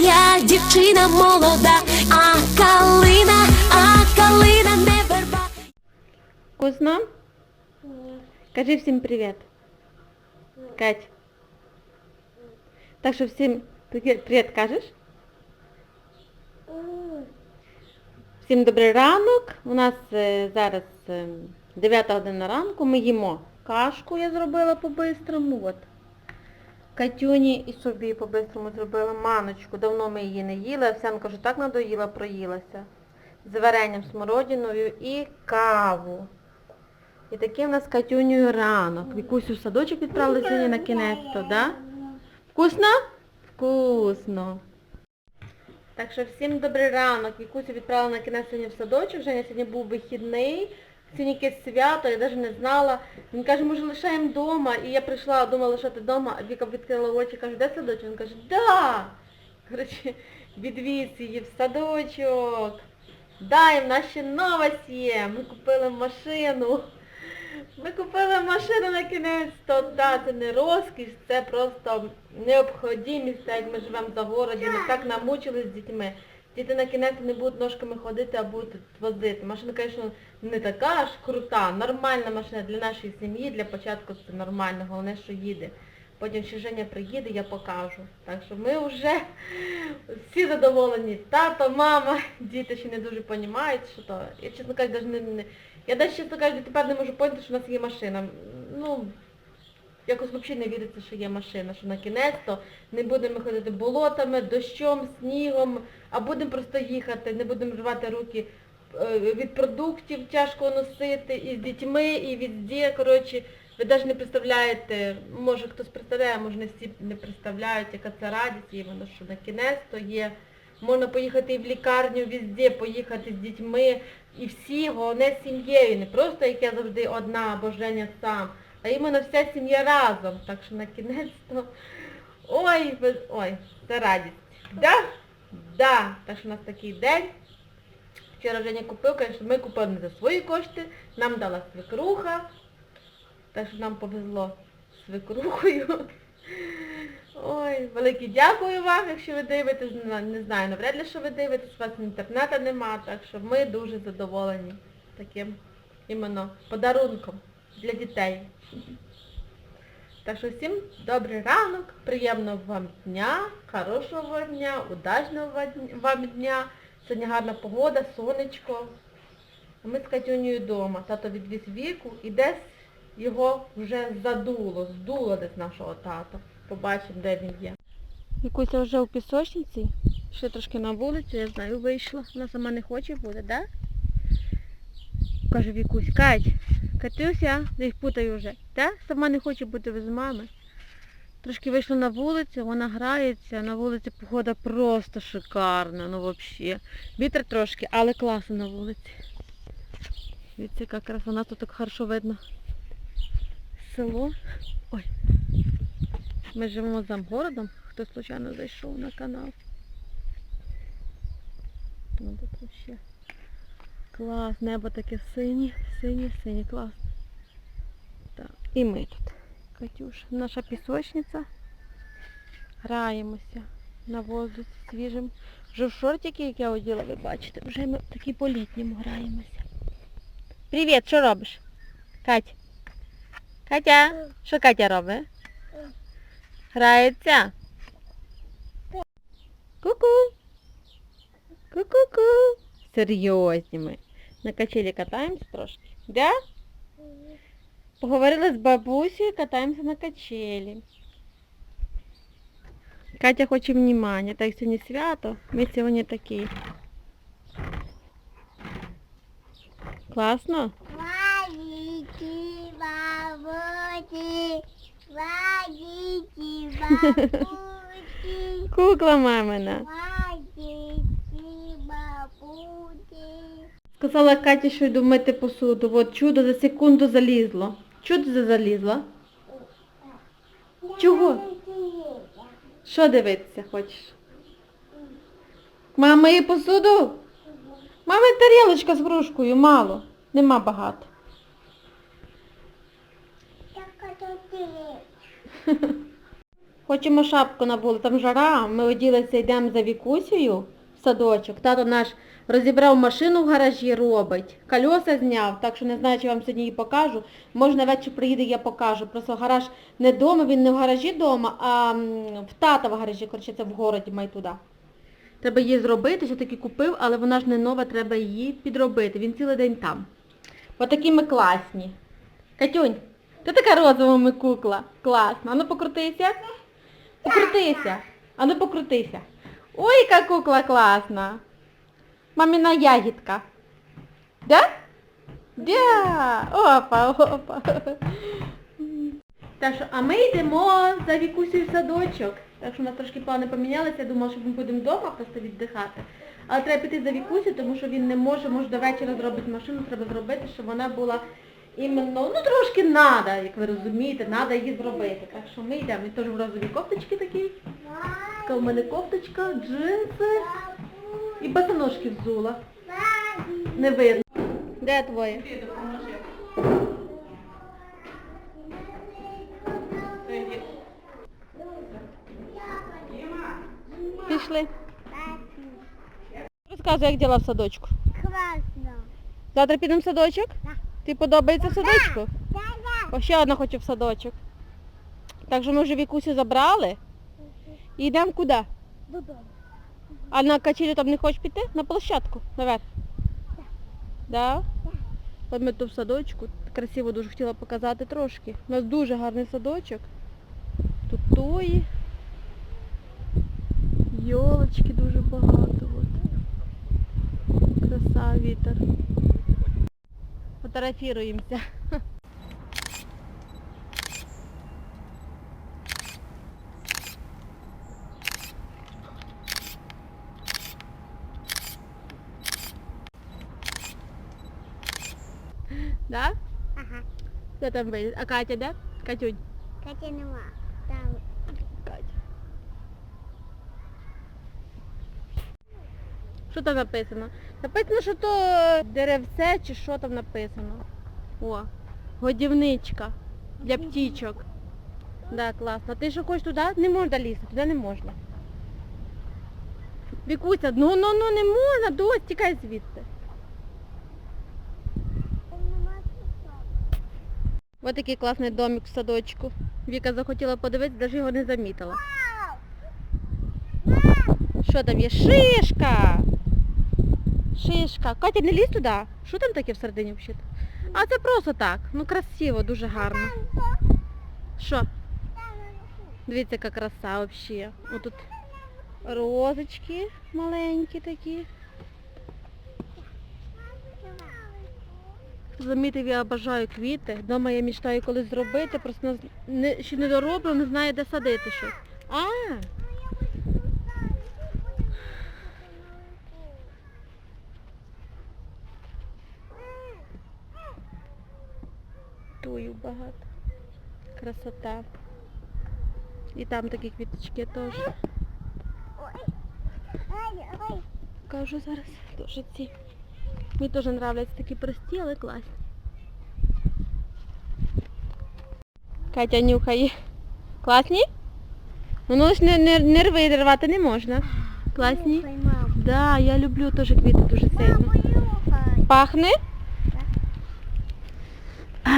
я дівчина молода, а калина, а калина не верба. Вкусно? Кажи всім привіт. Кать. Так що всім привіт, кажеш? Всім добрий ранок. У нас е, зараз е, 9 година ранку. Ми їмо кашку, я зробила по-бистрому. От. Катюні і собі по-бистрому зробила маночку. Давно ми її не їли. Овсянка вже так надоїла, проїлася. З варенням смородиною і каву. І такий в нас Катюнею ранок. Вікусю в садочок відправили сьогодні на кінець-то, да? Вкусно? Вкусно. Так що всім добрий ранок. Вікусю відправила на кінець сьогодні в садочок. Женя сьогодні був вихідний. Сьогодні якесь свято, я навіть не знала. Він каже, може лишаємо вдома. І я прийшла, думала лишати вдома, а Віка відкрила очі, каже, де садочок? Він каже, да. Коротше, відвіз її в садочок. Да, і в нас ще новость є. Ми купили машину. Ми купили машину на кінець, то да, це не розкіш, це просто необхідність, так як ми живемо за городі, ми так намучились з дітьми. Діти на кінець не будуть ножками ходити, а будуть возити. Машина, звісно, не така аж крута, нормальна машина для нашої сім'ї, для початку це нормально, головне, що їде. Потім ще Женя приїде, я покажу. Так що ми вже всі задоволені. Тато, мама, діти ще не дуже розуміють, що то. Я, чесно кажучи, навіть не, не... Я навіть, чесно кажучи, тепер не можу поняти, що в нас є машина. Ну, якось взагалі не віриться, що є машина, що на кінець то не будемо ходити болотами, дощом, снігом, а будемо просто їхати, не будемо рвати руки е, від продуктів тяжко носити, і з дітьми, і везде, коротше, ви навіть не представляєте, може хтось представляє, може не всі не представляють, яка це радість, іменно, що на кінець то є. Можна поїхати і в лікарню, везде, поїхати з дітьми, і всі, головне сім'єю, не просто як я завжди одна або Женя сам, а іменно вся сім'я разом. Так що на кінець то... Ой, ви- ой, це радість. Да? Да. Так що у нас такий день. Вчора Женя купив, звісно, ми купили не за свої кошти, нам дала свекруха. Так що нам повезло з свекрухою. Ой, велике дякую вам, якщо ви дивитесь, не знаю, навряд ли, що ви дивитесь, у вас інтернету нема, так що ми дуже задоволені таким іменно подарунком для дітей. Так що всім добрий ранок, приємного вам дня, хорошого дня, удачного вам- дня. Сьогодні гарна погода, сонечко. Ми з Катюнею вдома. Тато відвіз віку і десь його вже задуло, здуло десь нашого тата. Побачимо, де він є. Вікуся вже у пісочниці, ще трошки на вулицю, я знаю, вийшла. Вона сама не хоче буде, да? Каже Вікусь, Кать, Катюся, я їх путаю вже, да? Сама не хоче бути без мами. Трошки вийшла на вулицю, вона грається, на вулиці погода просто шикарна, ну взагалі. Вітер трошки, але класно на вулиці. Дивіться, яка краса, тут так хорошо видно. Село. Ой. Ми живемо за городом. Хто случайно зайшов на канал. Ну, тут вообще. Клас, небо таке синє, синє, синє, клас. Так, і ми тут. Катюш, наша пісочниця. Граємося на воздусі свіжим. Вже в шортики, як я оділа, ви бачите, вже ми такі по-літньому граємося. Привіт, що робиш? Кать? Катя, що Катя робить? Грається? Ку-ку. Ку-ку-ку. Серйозні ми. На качелі катаємося трошки. Да? Поговорили з бабусею, катаємося на качелі. Катя хоче внимання. Так сьогодні свято. Ми сьогодні такі. Класно? Валики, бабуси, валики, бабуси, Кукла мамина. Сказала Каті, що йду мити посуду. От чудо за секунду залізло. Чудо за- залізло. Чого? Що дивитися хочеш? Мама миє посуду? Мами тарілочка з грушкою, мало. Нема багато. Хочемо шапку на вулицю, там жара, ми оділися, йдемо за Вікусею в садочок. Тато наш розібрав машину в гаражі, робить. Кольоса зняв, так що не знаю, чи вам сьогодні її покажу. Може на вечір приїде, я покажу. Просто гараж не вдома, він не в гаражі вдома, а в тата в гаражі, коротше, це в городі, май туди. Треба її зробити, що таки купив, але вона ж не нова, треба її підробити. Він цілий день там. Отакі ми класні. Катюнь, ти така розова ми кукла. Класно. Ану покрутися. Покрутися. Ану покрутися. Ой, яка кукла класна. Маміна ягідка. Да? Да. Опа, опа. Так що, а ми йдемо за Вікусею в садочок. Так що у нас трошки плани помінялися, я думала, що ми будемо вдома просто віддихати. Але треба піти за Вікусю, тому що він не може, може до вечора зробити машину, треба зробити, щоб вона була іменно, ну трошки надо, як ви розумієте, треба її зробити. Так що ми йдемо. Він теж в розовій кофточці такий. Така в мене кофточка, джинси і босоножки взула. Не видно. Де твоє? Пішли. Розказуй, як діла в садочку. Класно. Завтра підемо в садочок? Так. Ти подобається в садочку? О, ще одна хочу в садочок. Так що ми вже Вікусю забрали. І йдемо куди? Додому. А на качелю там не хочеш піти? На площадку, наверх. Да? От ми тут в садочку. Красиво дуже хотіла показати трошки. У нас дуже гарний садочок. Тут тої. Йолочки дуже багато. От. Краса, вітер. Фотографіруємося. Да? Ага. Хто там вийде? А Катя, де? Катюнь. Катя нема. Там. Катя. Що там написано? Написано, що то деревце чи що там написано. О, годівничка для птічок. Да, класно. А ти що хочеш туди? Не можна лізти, туди не можна. Вікуся, ну ну ну не можна, дось, тікай звідти. Там нема пісок. Ось такий класний домик в садочку. Віка захотіла подивитися, навіть його не замітила. Що там є? Шишка! Шишка. Катя, не лізь туди. Що там таке всередині взагалі? А це просто так. Ну красиво, дуже гарно. Що? Дивіться, яка краса взагалі. Отут розочки маленькі такі. Замітив, я бажаю квіти. Дома я мечтаю колись зробити, просто не, ще не дороблю, не знаю, де садити щось. А, тую багато. Красота. І там такі квіточки теж. Кажу зараз. Теж ці. Мені теж нравляться такі прості, але класні. Катя нюхає. Класні? Ну, ну ж не, не, не рви, рвати не можна. Класні? Нюхай, мам. Да, я люблю теж квіти дуже сильно. Мамо, нюхай. Пахне? А,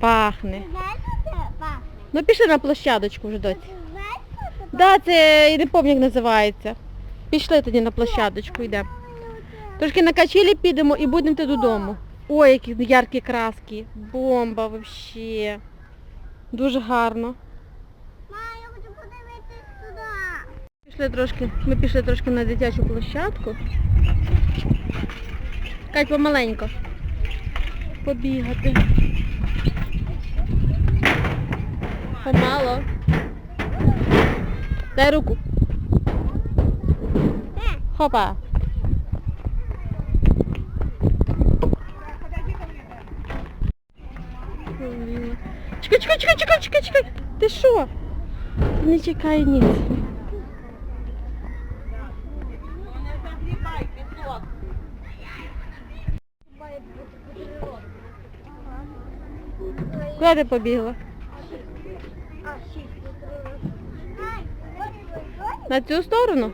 Пахне. Знаєш, що це пахне? Ну пішли на площадочку вже доці. Знаєш, що це Да, це я не пам'ятаю, як називається. Пішли тоді на площадочку, йдемо. Трошки на качелі підемо і будемо йти додому. Ой, які яркі краски. Бомба взагалі. Дуже гарно. Ма, я хочу подивитись туди. Пішли трошки, ми пішли трошки на дитячу площадку. Кать помаленько. Побігати. Помало. Дай руку. Хопа. Чекай, чекай, чекай, чекай, чекай, чекай. Ти що? Не чекай ні. Куди ти побігла? На цю сторону?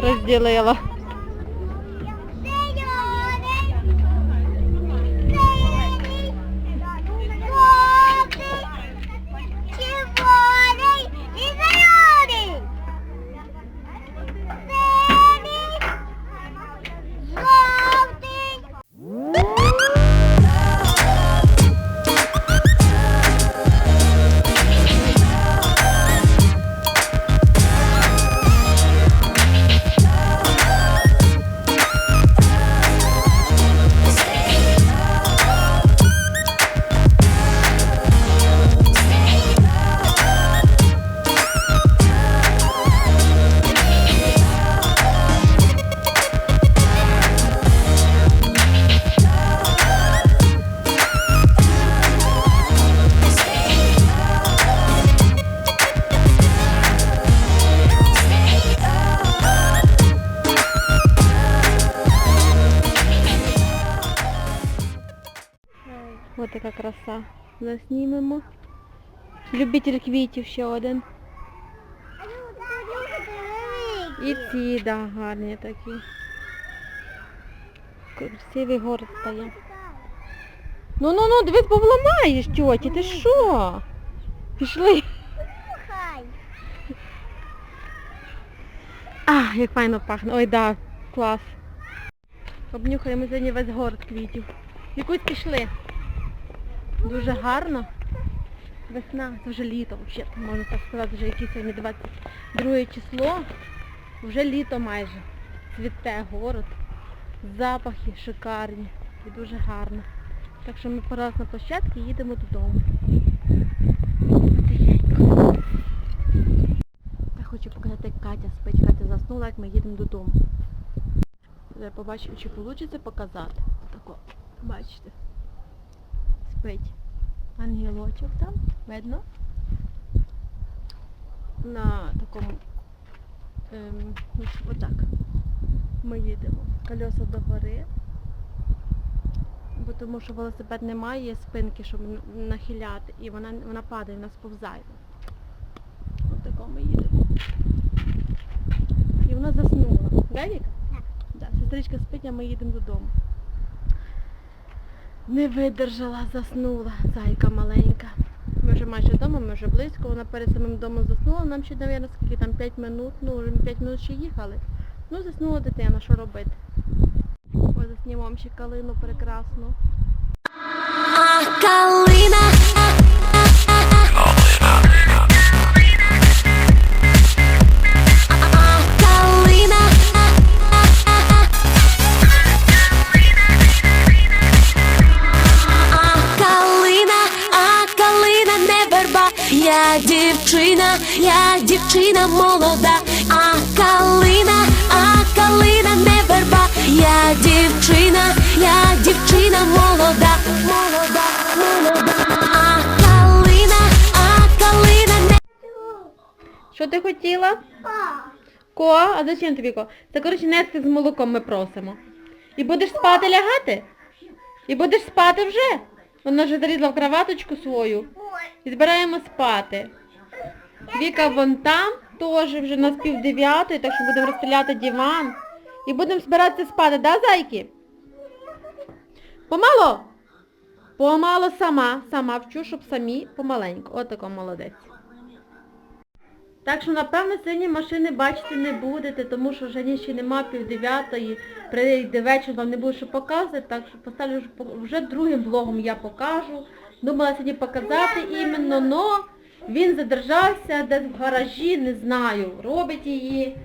Розділила. Заснімемо. Любитель квітів ще один. І ці, да, гарні такі. Красивий город стає. Ну ну ну, дивись, бо вламаєш, тьоті, ти що? Пішли. А, як файно пахне. Ой, да, клас. Обнюхаємо сьогодні весь город квітів. Якусь пішли. Дуже гарно. Весна, це вже літо, взагалі, можна так сказати, вже якесь сьогодні 22 число. Вже літо майже. Цвіте город. Запахи шикарні і дуже гарно. Так що ми пораз на площадці і їдемо додому. Я хочу показати, як Катя спить. Катя заснула, як ми їдемо додому. Я побачу, чи вийде показати. Тако, бачите. Спить. Ангелочок там, видно? На такому ем, ось отак. Ми їдемо. Колеса догори. Бо тому що велосипед не має спинки, щоб нахиляти. І вона, вона падає, вона сповзає. Ось тако ми їдемо. І вона заснула. Да, Так. Да, сестричка спить, а ми їдемо додому. Не видержала, заснула, зайка маленька. Ми вже майже вдома, ми вже близько, вона перед самим домом заснула, нам ще, мабуть, скільки там 5 минут, ну вже 5 минут ще їхали. Ну, заснула дитина, що робити? Ось вам ще калину прекрасну. Калина, Я дівчина, я дівчина молода, а калина, а калина не верба. Я дівчина, я дівчина молода, молода, молода, а калина, а калина не Що ти хотіла? Ко? А зачем тобі ко? Це, коротше, нести з молоком ми просимо. І будеш спати лягати? І будеш спати вже? Вона вже залізла в кроваточку свою. Збираємо спати. Віка вон там, теж вже на пів дев'ятої, так що будемо розстріляти диван. І будемо збиратися спати, да, зайки? Помало? Помало сама, сама вчу, щоб самі помаленьку. Отако молодець. Так що, напевно, сьогодні машини бачити не будете, тому що вже ще нема пів дев'ятої, прийде вечір, вам не буду що показувати, так що поставлю вже, другим влогом я покажу. Думала сьогодні показати іменно, но він задержався десь в гаражі, не знаю, робить її.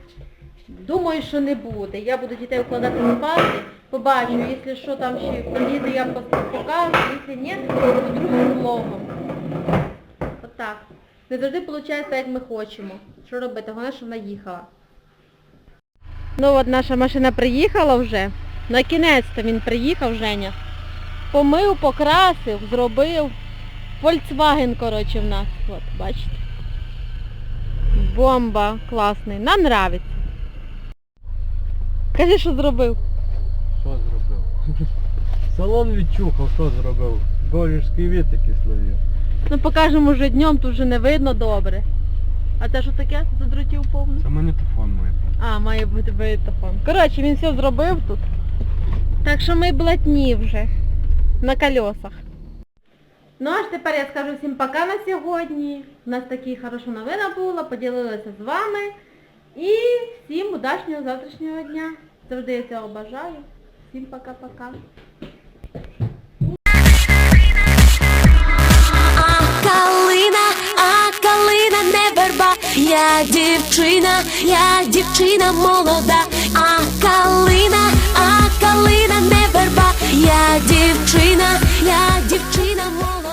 Думаю, що не буде. Я буду дітей вкладати спати, побачу, якщо що там ще приїде, я покажу, якщо ні, то другим влогом. Отак. Не завжди виходить як ми хочемо. Що робити? Головне, що вона їхала. Ну от наша машина приїхала вже. На кінець-то він приїхав, Женя. Помив, покрасив, зробив. Volkswagen, коротше, в нас. От, бачите. Бомба класний. Нам нравиться. Кажи, що зробив. Що зробив? Салон відчухав, що зробив? Горішський вітики словив. Ну покажемо вже днем, тут вже не видно добре. А це що таке? Задротів повно? Це магнітофон має бути. А, має бути витофон. Коротше, він все зробив тут. Так що ми блатні вже. На колесах. Ну аж тепер я скажу всім пока на сьогодні. У нас такі хороша новина була, поділилася з вами. І всім удачного завтрашнього дня. Завжди я цього бажаю. Всім пока-пока. Калина, а калина не верба, я дівчина, я дівчина молода, а калина, а калина не верба, я дівчина, я дівчина молода.